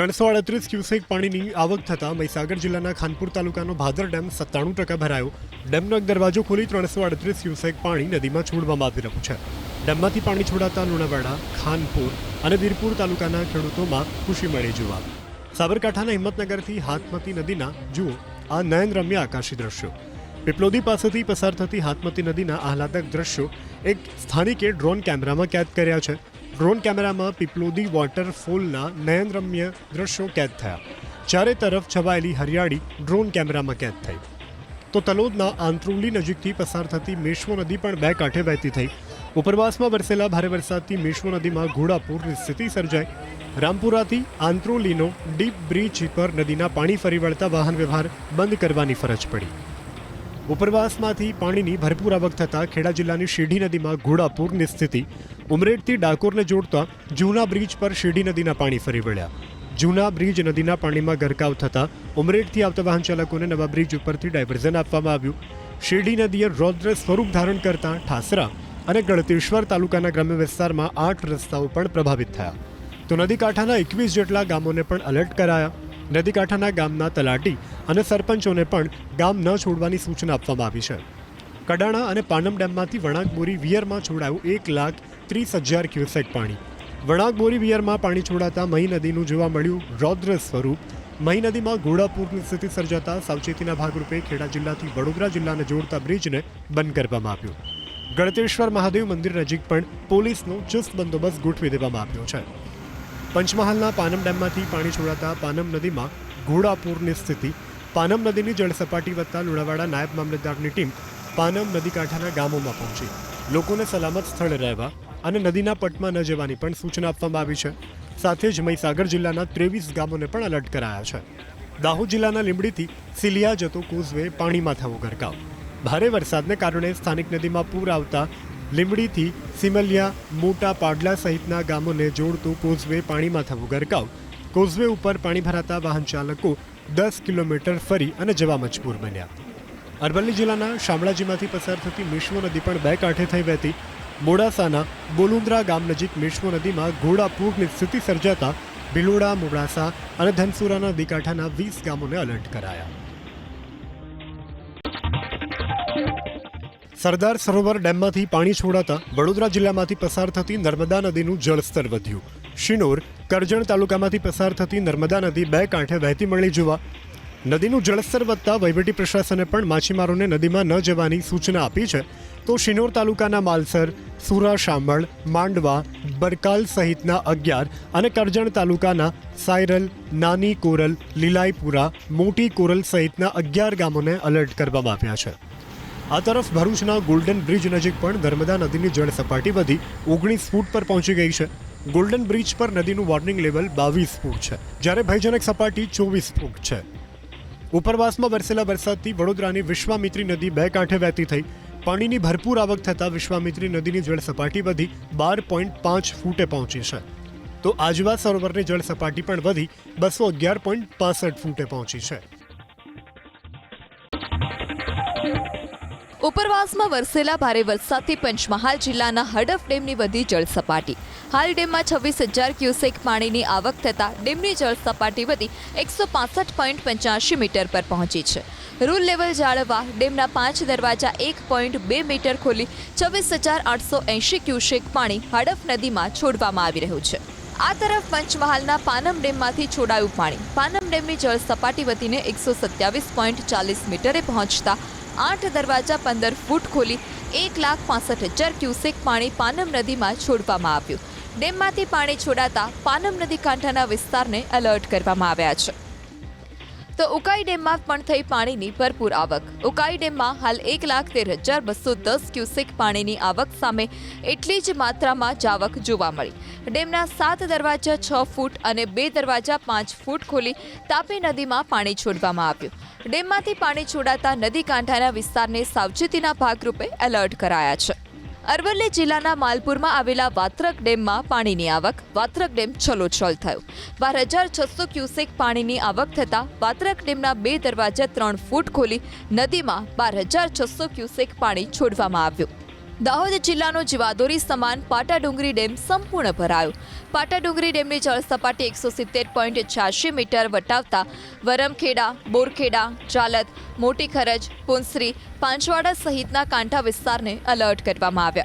ત્રણસો અડત્રીસ ક્યુસેક પાણીની આવક થતાં મહીસાગર જિલ્લાના ખાનપુર તાલુકાનો ભાદર ડેમ સત્તાણું ટકા ભરાયો. ડેમનો એક દરવાજો ખોલી ત્રણસો અડત્રીસ ક્યુસેક પાણી નદીમાં છોડવામાં આવી રહ્યું છે. ડેમમાંથી પાણી છોડાતા લુણાવાડા, ખાનપુર અને વીરપુર તાલુકાના ખેડૂતોમાં ખુશી મળી જોવા. સાબરકાંઠાના હિંમતનગરથી હાથમતી નદીના, જુઓ, આ નયનરમ્ય આકાશી દ્રશ્યો. પીપલોદી પાસેથી પસાર થતી હાથમતી નદીના આહલાદક દ્રશ્યો એક સ્થાનિકે ડ્રોન કેમેરામાં કેદ કર્યા છે. ડ્રોન કેમેરામાં પીપલોદી વોટરફોલના નયનરમ્ય દ્રશ્યો કેદ થયા. ચારે તરફ છવાયેલી હરિયાળી ડ્રોન કેમેરામાં કેદ થઈ. તો તલોદના આંત્રોલી નજીકથી પસાર થતી મેશ્વો નદી પણ બે કાંઠે વહેતી થઈ. ઉપરવાસમાં વરસેલા ભારે વરસાદથી મેશ્વો નદીમાં ઘોડાપૂરની સ્થિતિ સર્જાઈ. રામપુરાથી આંત્રોલીનો ડીપ બ્રિજ પર નદીના પાણી ફરી વળતા વાહન વ્યવહાર બંધ કરવાની ફરજ પડી. ઉપરવાસમાંથી પાણીની ભરપૂર આવક થતાં ખેડા જિલ્લાની શેઢી નદીમાં ઘોડાપૂરની સ્થિતિ ઉમરેઠથી ડાકોરને જોડતા જૂના બ્રિજ પર શેરડી નદીના પાણી ફરી વળ્યા. જૂના બ્રિજ નદીના પાણીમાં ગરકાવ થતાં ઉમરેઠથી આવતા વાહન ચાલકોને નવા બ્રિજ ઉપરથી ડાયવર્ઝન આપવામાં આવ્યું. શેરડી નદીએ રૌદ્ર સ્વરૂપ ધારણ કરતા ઠાસરા અને ગળતેશ્વર તાલુકાના ગ્રામ્ય વિસ્તારમાં આઠ રસ્તાઓ પણ પ્રભાવિત થયા. તો નદી કાંઠાના એકવીસ જેટલા ગામોને પણ એલર્ટ કરાયા. નદી કાંઠાના ગામના તલાટી અને સરપંચોને પણ ગામ ન છોડવાની સૂચના આપવામાં આવી છે. કડાણા અને પાનમ ડેમમાંથી વણાંકબોરી વિયરમાં છોડાયું એક લાખ ત્રીસ હજાર ક્યુસેક પાણી. વણાકબોરી વિયરમાં પાણી છોડાતા મહી નદીનું જોવા મળ્યું રૌદ્ર સ્વરૂપ. મહી નદીમાં ઘોડાપૂરની સ્થિતિ સર્જાતા સાવચેતીના ભાગરૂપે ખેડા જિલ્લાથી વડોદરા જિલ્લાને જોડતા બ્રિજને બંધ કરવામાં આવ્યો. ગળતેશ્વર મહાદેવ મંદિર નજીક પણ પોલીસનો ચુસ્ત બંદોબસ્ત ગોઠવી દેવામાં આવ્યો છે. પંચમહાલના પાનમ ડેમમાંથી પાણી છોડાતા પાનમ નદીમાં ઘોડાપૂરની સ્થિતિ. પાનમ નદીની જળસપાટી વધતા લુણાવાડા નાયબ મામલતદારની ટીમ પાનમ નદી કાંઠાના ગામોમાં પહોંચી. લોકોને સલામત સ્થળે રહેવા અને નદીના પટમાં ન જવાની પણ સૂચના આપવામાં આવી છે. સાથે જ મહીસાગર જિલ્લાના ત્રેવીસ ગામોને પણ એલર્ટ કરાયા છે. દાહોદ જિલ્લાના લીંબડીથી સિલિયા જતો કોઝવે પાણીમાં થવો ગરકાવ. ભારે વરસાદને કારણે સ્થાનિક નદીમાં પૂર આવતા લીંબડીથી સિમલિયા, મોટા પાડલા સહિતના ગામોને જોડતું કોઝવે પાણીમાં થવું ગરકાવ. કોઝવે ઉપર પાણી ભરાતા વાહન ચાલકો દસ કિલોમીટર ફરી અને જવા મજબૂર બન્યા. અરવલ્લી જિલ્લાના શામળાજીમાંથી પસાર થતી મેશ્વો નદી પણ બે કાંઠે થઈ વહેતી મોડાસાના બોલુંદ્રા ગામ નજીક મેશ્વો નદીમાં ઘોડાપૂરની સ્થિતિ સર્જાતા ભિલોડા, મોડાસા અને ધનસુરાના દીકાંઠાના વીસ ગામોને અલર્ટ કરાયા. સરદાર સરોવર ડેમમાંથી પાણી છોડાતા વડોદરા જિલ્લામાંથી પસાર થતી નર્મદા નદીનું જળસ્તર વધ્યું. શિનોર, કરજણ તાલુકામાંથી પસાર થતી નર્મદા નદી બે કાંઠે વહેતી મળી જોવા. નદીનું જળસ્તર વધતા વહીવટી પ્રશાસને પણ માછીમારોને નદીમાં ન જવાની સૂચના આપી છે. તો શિનોર તાલુકાના માલસર સુરા શામળ, માંડવા બરકાલ સહિતના અગિયાર અને કરજણ તાલુકાના સાયરલ, નાની કોરલ, લીલાઈપુરા, મોટી કોરલ સહિતના અગિયાર ગામોને એલર્ટ કરવામાં આવ્યા છે. આ તરફ ભરૂચના ગોલ્ડન બ્રિજ નજીક પણ નર્મદા નદીની જળ સપાટી વધી ઓગણીસ ફૂટ પર પહોંચી ગઈ છે. ગોલ્ડન બ્રિજ પર નદીનું વોર્નિંગ લેવલ બાવીસ ફૂટ છે, જ્યારે ભયજનક સપાટી ચોવીસ ફૂટ છે. ઉપરવાસમાં વરસેલા વરસાદથી વડોદરાની વિશ્વામિત્રી નદી બે કાંઠે વહેતી થઈ પાણીની ભરપૂર આવક થતાં વિશ્વામિત્રી નદીની જળ સપાટી વધી બાર પોઈન્ટ પાંચ ફૂટે પહોંચી છે. તો આજવા સરોવરની જળ સપાટી પણ વધી બસો અગિયાર પોઈન્ટ પાસઠ ફૂટે પહોંચી છે. ઉપરવાસમાં વરસેલા ભારે વરસાદથી પંચમહાલ જિલ્લાના હડફ ડેમની વધી જળ સપાટી. હાલ ડેમમાં છવ્વીસ હજાર ક્યુસેક પાણીની આવક થતાં ડેમની જળ સપાટી વધી એકસો પાસઠ પોઈન્ટ પંચ્યાસી મીટર પર પહોંચી છે. રૂલ લેવલ જાળવવા ડેમના પાંચ દરવાજા એક પોઈન્ટ બે મીટર ખોલી છવ્વીસ હજાર આઠસો એંશી ક્યુસેક પાણી હડફ નદીમાં છોડવામાં આવી રહ્યું છે. આ તરફ પંચમહાલના પાનમ ડેમમાંથી છોડાયું પાણી. પાનમ ડેમની જળ સપાટી વધીને એકસો સત્યાવીસ પોઈન્ટ ચાલીસ મીટરે પહોંચતા આઠ દરવાજા પંદર ફૂટ ખોલી એક લાખ પાસઠ હજાર ક્યુસેક પાણી પાનમ નદીમાં છોડવામાં આવ્યું. ડેમમાંથી પાણી છોડાતા પાનમ નદી કાંઠાના વિસ્તારને એલર્ટ કરવામાં આવ્યા છે. તો ઉકાઈ ડેમમાં પણ થઈ પાણીની ભરપૂર આવક. ઉકાઈ ડેમમાં હાલ એક લાખ તેર હજાર બસો દસ ક્યુસેક પાણીની આવક સામે એટલી જ માત્રામાં જાવક જોવા મળી. ડેમના સાત દરવાજા છ ફૂટ અને બે દરવાજા પાંચ ફૂટ ખોલી તાપી નદીમાં પાણી છોડવામાં આવ્યું. ડેમમાંથી પાણી છોડાતા નદી કાંઠાના વિસ્તારને સાવચેતીના ભાગરૂપે એલર્ટ કરાયા છે. અરવલ્લી જિલ્લાના માલપુરમાં આવેલા વાત્રક ડેમમાં પાણીની આવક, વાત્રક ડેમ છલોછલ થયો. બાર હજાર છસો ક્યુસેક પાણીની આવક થતાં વાત્રક ડેમના બે દરવાજા ત્રણ ફૂટ ખોલી નદીમાં બાર હજાર છસો ક્યુસેક પાણી છોડવામાં આવ્યું. દાહોદ જિલ્લાનો જીવાદોરી સમાન પાટાડુંગરી ડેમ સંપૂર્ણ ભરાયો. પાટાડુંગરી ડેમની જળસપાટી એકસો સિત્તેર પોઈન્ટ છ્યાસી મીટર વટાવતા વરમખેડા, બોરખેડા, ચાલત, મોટી ખરજ, પુંસરી, પાંચવાડા સહિતના કાંઠા વિસ્તારને અલર્ટ કરવામાં આવ્યા.